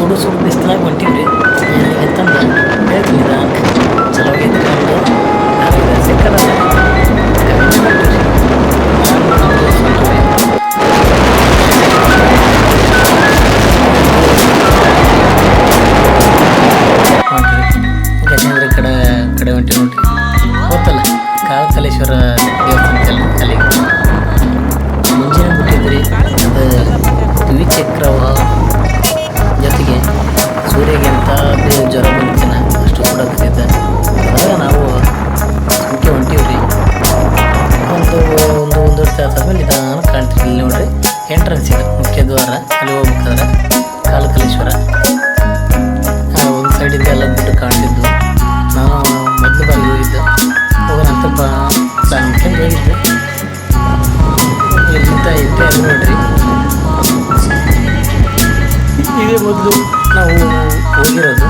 ಸುಡು ಸುಡು ಬಿಸಿಲಾಗ ಹೊಂಟೀವಿ ಆದ್ಮೇಲೆ ನಿಧಾನ ಕಾಣ್ತೀರಿ ಇಲ್ಲಿ ನೋಡ್ರಿ. ಎಂಟ್ರೆನ್ಸ್ ಇದೆ ಮುಖ್ಯ ದ್ವಾರ ಅಲ್ಲಿ ಹೋಗ್ಬೇಕಾದ್ರೆ ಕಾಲಕಲೇಶ್ವರ ಒಂದು ಸೈಡಿಂದ ಎಲ್ಲ ದುಡ್ಡು ಕಾಣ್ತಿದ್ದು ನಾನು ಮೊದಲು ಬಾರಿ ಹೋಗಿದ್ದೆ. ಹೋಗೋಣಂತ ಪ್ಲಾನ್ ಮಾಡ್ಕೊಂಡು ಹೋಗಿದ್ದೆ ಇಲ್ಲಿಂದ ಇದ್ದೆ ಅಲ್ಲಿ ನೋಡ್ರಿ. ಇದೇ ಮೊದಲು ನಾವು ಹೋಗಿರೋದು.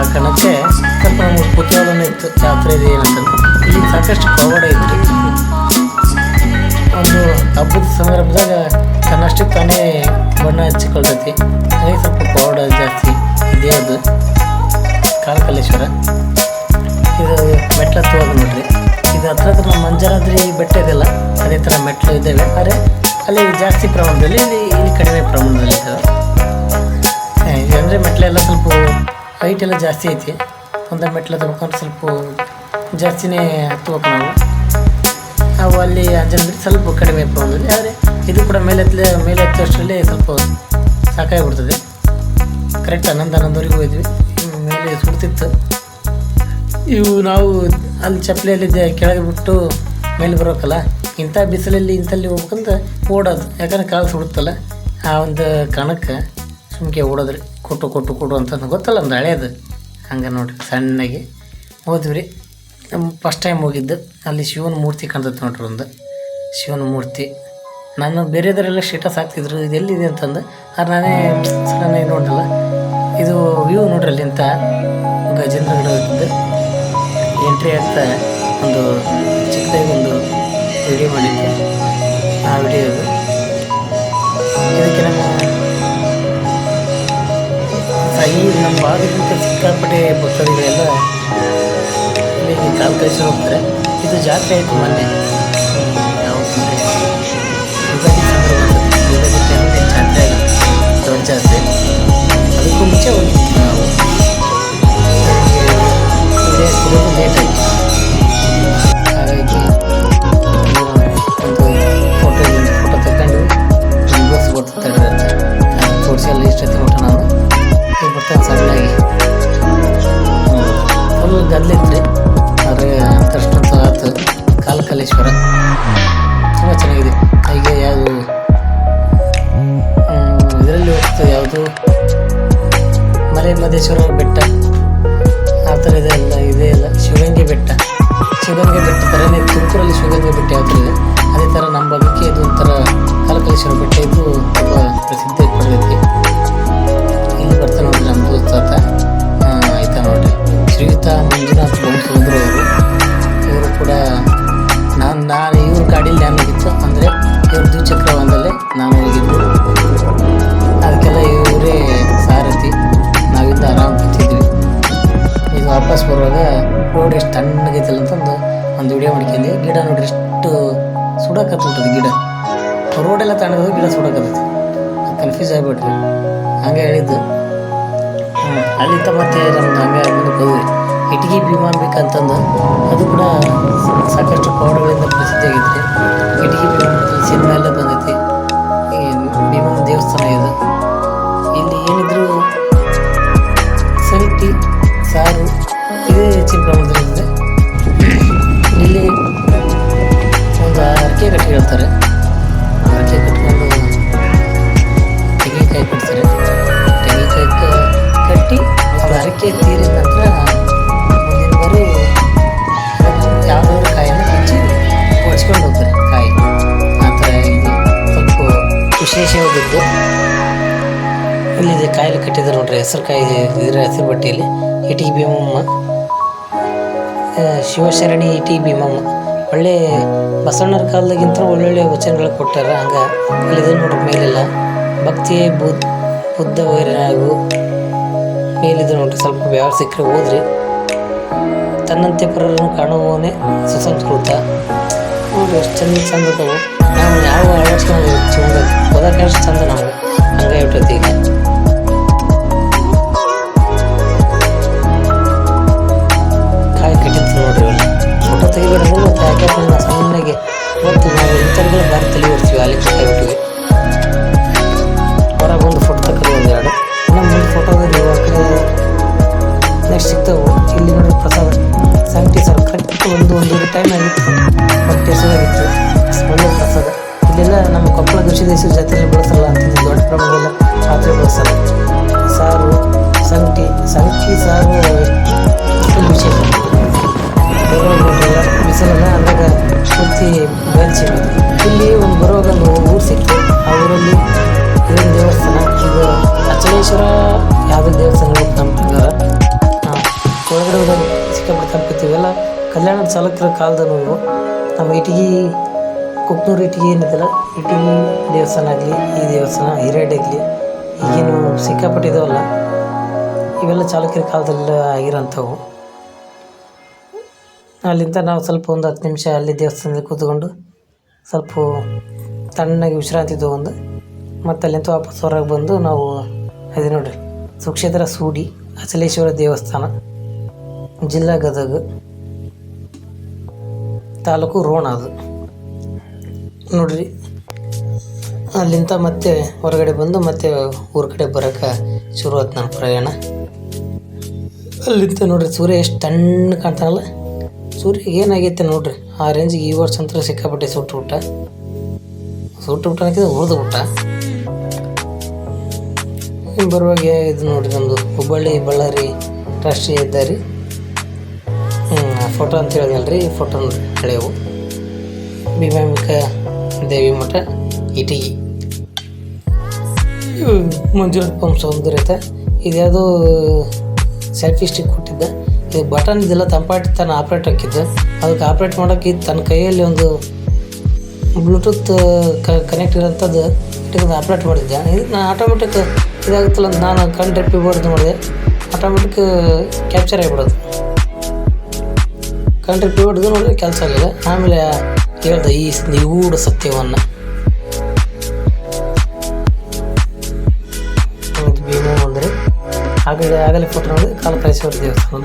ಆ ಕಣಕ್ಕೆ ಸ್ವಲ್ಪ ನಮಗೆ ಕುತೂಹಲನೇ ಇತ್ತು ಯಾತ್ರೆ ಇದೆ ಏನಂತ ಇಲ್ಲಿ ಸಾಕಷ್ಟು ಪವಾಡ ಇತ್ತು. ಹಬ್ಬದ ಸಂದರ್ಭದಾಗ ತನ್ನಷ್ಟು ತಾನೇ ಬಣ್ಣ ಹಚ್ಚಿಕೊಳ್ತೈತಿ. ಹಾಗೆ ಸ್ವಲ್ಪ ಪೌಡ ಜಾಸ್ತಿ ಇದೆ ಅದು. ಕಾಲಕಲೇಶ್ವರ ಇದು ಮೆಟ್ಲು ಹತ್ತುವಾಗ ನೋಡ್ರಿ. ಇದು ಹತ್ರ ಹತ್ರ ನಮ್ಮ ಬೆಟ್ಟ ಇದೆಲ್ಲ ಅದೇ ಥರ ಮೆಟ್ಲು ಇದ್ದಾವೆ ಆದರೆ ಅಲ್ಲಿ ಜಾಸ್ತಿ ಪ್ರಮಾಣದಲ್ಲಿ ಇಲ್ಲಿ ಇಲ್ಲಿ ಕಡಿಮೆ ಪ್ರಮಾಣದಲ್ಲಿ ಇದ್ದಾವೆ ಅಂದರೆ ಮೆಟ್ಲೆಲ್ಲ ಸ್ವಲ್ಪ ಹೈಟ್ ಎಲ್ಲ ಜಾಸ್ತಿ ಐತಿ. ಒಂದು ಮೆಟ್ಲು ತಗೊಂಡು ಸ್ವಲ್ಪ ಜಾಸ್ತಿನೇ ಹತ್ಬೇಕು ನಾವು ನಾವು ಅಲ್ಲಿ ಅಂಜನಗಿರಿ ಸ್ವಲ್ಪ ಕಡಿಮೆ ಪ್ರಮಾಣದಲ್ಲಿ ಆದರೆ ಇದು ಕೂಡ ಮೇಲೆ ಮೇಲೆ ಹತ್ತುವಷ್ಟರಲ್ಲಿ ಸ್ವಲ್ಪ ಸಾಕಾಗಿಬಿಡ್ತದೆ. ಕರೆಕ್ಟ್ ಹನ್ನೊಂದು ಹನ್ನೊಂದುವರೆಗೆ ಹೋದ್ವಿ ಮೇಲೆ ಸುಡ್ತಿತ್ತು. ಇವು ನಾವು ಅಲ್ಲಿ ಚಪ್ಪಲಿಯಲ್ಲಿದ್ದೆ, ಕೆಳಗೆ ಬಿಟ್ಟು ಮೇಲೆ ಬರೋಕ್ಕಲ್ಲ ಇಂಥ ಬಿಸಿಲಲ್ಲಿ ಇಂಥಲ್ಲಿ ಹೋಗ್ಬೇಕಂತ ಓಡೋದು. ಯಾಕಂದ್ರೆ ಕಾಲು ಸುಡುತ್ತಲ್ಲ. ಆ ಒಂದು ಕಣಕ್ಕೆ ಸುಮ್ಕೆ ಓಡೋದ್ರಿ, ಕೊಟ್ಟು ಕೊಟ್ಟು, ಕೊಡು ಅಂತ ಗೊತ್ತಲ್ಲ, ಒಂದು ಹಳೆಯದು ಹಂಗೆ ನೋಡಿರಿ, ಸಣ್ಣಗೆ. ಹೋದ್ವಿ ನಮ್ಮ ಫಸ್ಟ್ ಟೈಮ್ ಹೋಗಿದ್ದು. ಅಲ್ಲಿ ಶಿವನ ಮೂರ್ತಿ ಕಾಣ್ತೈತೆ ನೋಡ್ರಿ ಒಂದು. ಶಿವನ ಮೂರ್ತಿ. ನಾನು ಬೇರೆದರೆಲ್ಲ ಸ್ಟೇಟಸ್ ಹಾಕ್ತಿದ್ರು, ಇದು ಎಲ್ಲಿದೆ ಅಂತಂದು. ಆದ್ರೆ ನಾನೇ ನಾನೇ ನೋಡಲ್ಲ ಇದು ವ್ಯೂ ನೋಡ್ರಿ ಅಲ್ಲಿಂತ ಗಜೇಂದ್ರಗಡ ಹೋಗಿದ್ದು ಎಂಟ್ರಿ ಆಗ್ತಾ ಒಂದು ಚಿಕ್ಕದಾಗಿ ಒಂದು ವಿಡಿಯೋ ಮಾಡಿದ್ದೆ. ಆ ವಿಡಿಯೋ ಇದು. ಇದಕ್ಕೆ ನಮ್ಮ ಈ ನಮ್ಮ ಭಾಗದಿಂದ ಸಿಕ್ಕಾಪಟ್ಟೆ ಭಕ್ತರಿಗಳೆಲ್ಲ ಇಲ್ಲಿ ಕಾಲು ಕಳಿಸಿ ಹೋಗ್ತಾರೆ ಇದು ಜಾತ್ರೆ ಆಯಿತು ಮೊನ್ನೆ ಯಾವುದು ಕಾಲಕಲೇಶ್ವರ ತುಂಬ ಚೆನ್ನಾಗಿದೆ. ಹಾಗೆ ಯಾವುದು? ಇದರಲ್ಲಿ ಹೋಗ್ತದೆ ಯಾವುದು? ಮಲೆ ಮಹದೇಶ್ವರ ಬೆಟ್ಟ. ಆ ಥರ ಇದೆ ಎಲ್ಲ. ಇದೆ ಇಲ್ಲ ಶಿವಗಂಗೆ ಬೆಟ್ಟ. ಶಿವಗಂಗೆ ಬೆಟ್ಟ ಥರನೇ ತುಮಕೂರಲ್ಲಿ ಗಿಡ ನೋಡ್ರಿ ಎಷ್ಟು ಸುಡಕತ್ತದ ಗಿಡ. ರೋಡೆಲ್ಲ ತಣ್ಣದ ಗಿಡ ಸುಡಕತ್ತೈತಿ ಕನ್ಫ್ಯೂಸ್ ಆಗಿಬಿಟ್ರಿ. ಹಂಗೆ ಹೇಳಿದ್ದು. ಅಲ್ಲಿಂದ ಮತ್ತೆ ನಮ್ದು ಹಂಗೆ ಮುಂದಕ್ಕೆ ಹೋದ್ವಿ. ಇಟ್ಗಿ ಭೀಮಾ ಅಂತಂದು. ಅದು ಕೂಡ ಸಾಕಷ್ಟು ವಿಶೇಷವಾದದ್ದು ಇಲ್ಲಿದೆ ಕಾಯಿಲೆ ಕಟ್ಟಿದ್ದಾರೆ ನೋಡ್ರಿ. ಹೆಸರು ಕಾಯಿ ಇದರ ಹೆಸರು ಬಟ್ಟೆಯಲ್ಲಿ. ಇಟಿ ಭೀಮಮ್ಮ ಶಿವಶರಣಿ ಇಟಿ ಭೀಮಮ್ಮ ಒಳ್ಳೆ ಬಸವಣ್ಣರ ಕಾಲದಾಗಿಂತ ಒಳ್ಳೊಳ್ಳೆ ವಚನಗಳು ಕೊಟ್ಟಾರ. ಹಂಗೆ ಇಲ್ಲಿದೆ ನೋಡ್ರಿ ಮೇಲೆಲ್ಲ. ಭಕ್ತಿಯೇ ಬುದ್ಧ ಬುದ್ಧ ವೈರಾಗು ಮೇಲಿದ್ದು ನೋಡ್ರಿ. ಸ್ವಲ್ಪ ವ್ಯವಹಾರ ಸಿಕ್ಕರೆ ಹೋದ್ರಿ. ತನ್ನಂತೆ ಪರರನ್ನು ಕಾಣುವವನೇ ಸುಸಂಸ್ಕೃತ. ನೋಡ್ರಿ, ಎಷ್ಟು ಚಂದ ನಾವು ಯಾವ ಅಳವಡಿಸ್ಕೊಂಡು ಜೀವನದಾಗ ಓದಕ್ಕೆ ಎಷ್ಟು ಚಂದ ನಮ್ಗೆ ಹಂಗೆ ಇರ್ತೈತಿ ಈಗ ಕಾಯಿ ಕಟ್ಟಿತ್ತು ನೋಡ್ರಿ ಫೋಟೋ ತೆಗಿಬೇಡಂದ್ರೆ ಮತ್ತು ನಾವು ಮತ್ತು ನಾವು ಇಂಥವ್ರಿಗೆಲ್ಲ ಬಾರಿ ತಲೆ ಅಲ್ಲಿ ಕಟ್ಟಾಗ್ಬಿಟ್ಟಿವಿ ಹೊರಗೆ ಒಂದು ಫೋಟೋ ತಕ್ಕದು ಒಂದೆರಡು ನಮ್ಮ ಮುಂದೆ ಫೋಟೋದಲ್ಲಿ ನೆಕ್ಸ್ಟ್ ಸಿಗ್ತಾವು. ಇಲ್ಲಿ ನೋಡ್ರಿ ಪ್ರಸಾದ. ಸಂಗಟಿ ಸರ್ ಕರೆಕ್ಟ್ ಒಂದು, ಒಂದೂವರೆ ಟೈಮ್ ಆಗಿತ್ತು ಹೊಟ್ಟೆ ಹಸಿವಾಗಿತ್ತು. ಒಳ್ಳೆ ಪ್ರಸಾದ. ಇಲ್ಲೆಲ್ಲ ನಮ್ಮ ಕೊಪ್ಪಳ ದೇಶ ಜಾತ್ರೆಯಲ್ಲಿ ಬಳಸಲ್ಲ ಅಂತ ದೊಡ್ಡ ಪ್ರಮಾಣದಲ್ಲ ಜಾತ್ರೆ ಬಳಸಲ್ಲ. ಸಾರು ಸಂಗಟಿ ಸಂಗಟಿ ಸಾರು ವಿಶೇಷ ಅಂದಾಗ ಪೂರ್ತಿ ಬೆಂಚಿ ಇಲ್ಲಿ ಒಂದು ಬರುವಾಗ ಒಂದು ಊರು ಸಿಕ್ತು ಆ ಊರಲ್ಲಿ ದೇವಸ್ಥಾನ ಇದು ಅಚಲೇಶ್ವರ ಯಾವುದೇ ದೇವಸ್ಥಾನ ನಮ್ಮ ಪ್ರಕಾರ? ಒಳಗಡೆ ಹೋದಾಗ ಸಿಕ್ಕಾಪಟ್ಟೆ ತಂಪಿತ್ತು ಇವೆಲ್ಲ ಕಲ್ಯಾಣದ ಚಾಲಕರ ಕಾಲದ ಇವು ನಮ್ಮ ಇಟಗಿ ಕುಕ್ನೂರು ಇಟ್ಟಿಗೆ ಏನಿದೆಯಲ್ಲ ಇಟ್ಟಿಗೆ ದೇವಸ್ಥಾನ ಆಗಲಿ, ಈ ದೇವಸ್ಥಾನ ಹಿರೇಡಾಗಲಿ ಈಗೇನು ಸಿಕ್ಕಾಪಟ್ಟಿದ್ದಾವಲ್ಲ ಇವೆಲ್ಲ ಚಾಲುಕ್ಯರ ಕಾಲದಲ್ಲಿ ಆಗಿರೋಂಥವು. ಅಲ್ಲಿಂದ ನಾವು ಸ್ವಲ್ಪ ಒಂದು ಹತ್ತು ನಿಮಿಷ ಅಲ್ಲಿ ದೇವಸ್ಥಾನದಲ್ಲಿ ಕೂತ್ಕೊಂಡು ಸ್ವಲ್ಪ ತಣ್ಣಗೆ ವಿಶ್ರಾಂತಿ ಒಂದು ಮತ್ತು ಅಲ್ಲಿಂದ ವಾಪಸ್ ಹೊರಗೆ ಬಂದು ನಾವು ಅದೇ ನೋಡ್ರಿ, ಸುಕ್ಷೇತ್ರ ಸೂಡಿ, ಅಚಲೇಶ್ವರ ದೇವಸ್ಥಾನ, ಜಿಲ್ಲಾ ಗದಗ, ತಾಲೂಕು ರೋಣ ಅದು. ನೋಡ್ರಿ. ಅಲ್ಲಿಂದ ಮತ್ತೆ ಹೊರಗಡೆ ಬಂದು ಮತ್ತೆ ಊರ ಕಡೆ ಬರೋಕೆ ಶುರು ಆಯ್ತು ನಮ್ಮ ಪ್ರಯಾಣ. ಅಲ್ಲಿಂದ ನೋಡ್ರಿ ಸೂರ್ಯ ಎಷ್ಟು ತಣ್ಣ ಕಾಣ್ತಾನಲ್ಲ. ಸೂರ್ಯ ಏನಾಗೈತೆ ನೋಡ್ರಿ. ಆ ರೇಂಜಿಗೆ ಈ ವರ್ಷ ಅಂತ ಸಿಕ್ಕಾಪಟ್ಟೆ ಸುಟ್ಟು ಊಟ ಸುಟ್ಟು ಊಟ ಹಾಕಿದ್ರೆ ಹುರಿದು ಊಟ ಬರುವಾಗ ಇದು ನೋಡ್ರಿ ನಮ್ಮದು ಹುಬ್ಬಳ್ಳಿ, ಬಳ್ಳಾರಿ ರಾಷ್ಟ್ರೀಯ ಹೆದ್ದಾರಿ. ಫೋಟೋ ಅಂತ ಹೇಳಿದಲ್ರಿ ಫೋಟೋ ಹಳೆಯವು. ಭೀಮಾಂಬಿಕಾ ದೇವಿ ಮಠ, ಇಟಗಿ. ಮಂಜುನಾಥ್ ಪಂಪ್ ಸೌಂದರ್ಯತೆ ಇದ್ಯಾವುದೋ ಸೆಲ್ಫಿ ಸ್ಟಿಕ್ ಕೊಟ್ಟಿದ್ದೆ. ಇದು ಬಟನ್ ಇದೆಲ್ಲ ತಂಪಾಟಿ ತನ್ನ ಆಪ್ರೇಟ್ ಹಾಕಿದ್ದೆ. ಅದಕ್ಕೆ ಆಪ್ರೇಟ್ ಮಾಡೋಕ್ಕೆ ತನ್ನ ಕೈಯಲ್ಲಿ ಒಂದು ಬ್ಲೂಟೂತ್ ಕನೆಕ್ಟ್ ಇರೋಂಥದ್ದು ಇಟ್ಕೊಂಡು ಆಪ್ರೇಟ್ ಮಾಡಿದ್ದೆ. ಇದು ನಾನು ಆಟೋಮೆಟಿಕ್ ಇದಾಗುತ್ತಲ್ಲ ಅಂತ ನಾನು ಕಣ್ಣು ಟ್ರಿಪ್ಪಿ ಬೋರ್ಡ್ ಮಾಡಿದೆ. ಆಟೋಮೆಟಿಕ್ ಕ್ಯಾಪ್ಚರ್ ಆಗಿಬಿಡೋದು. ಕಣ್ಣು ಟ್ರಿಪ್ಪಿ ಬೋರ್ಡ್ದು ನೋಡಿದ್ರೆ ಕೆಲಸ ಆಗಲಿಲ್ಲ. ಆಮೇಲೆ ಹೇಳ್ದೆ ಈ ನಿಗೂಢ ಸತ್ಯವನ್ನು. ಭೀಮ ಅಂದರೆ ಆಗಲೇ ಆಗಲೇ ಪುತ್ರ ಕಾಲ ಕಾಲ ದೇವಸ್ಥಾನ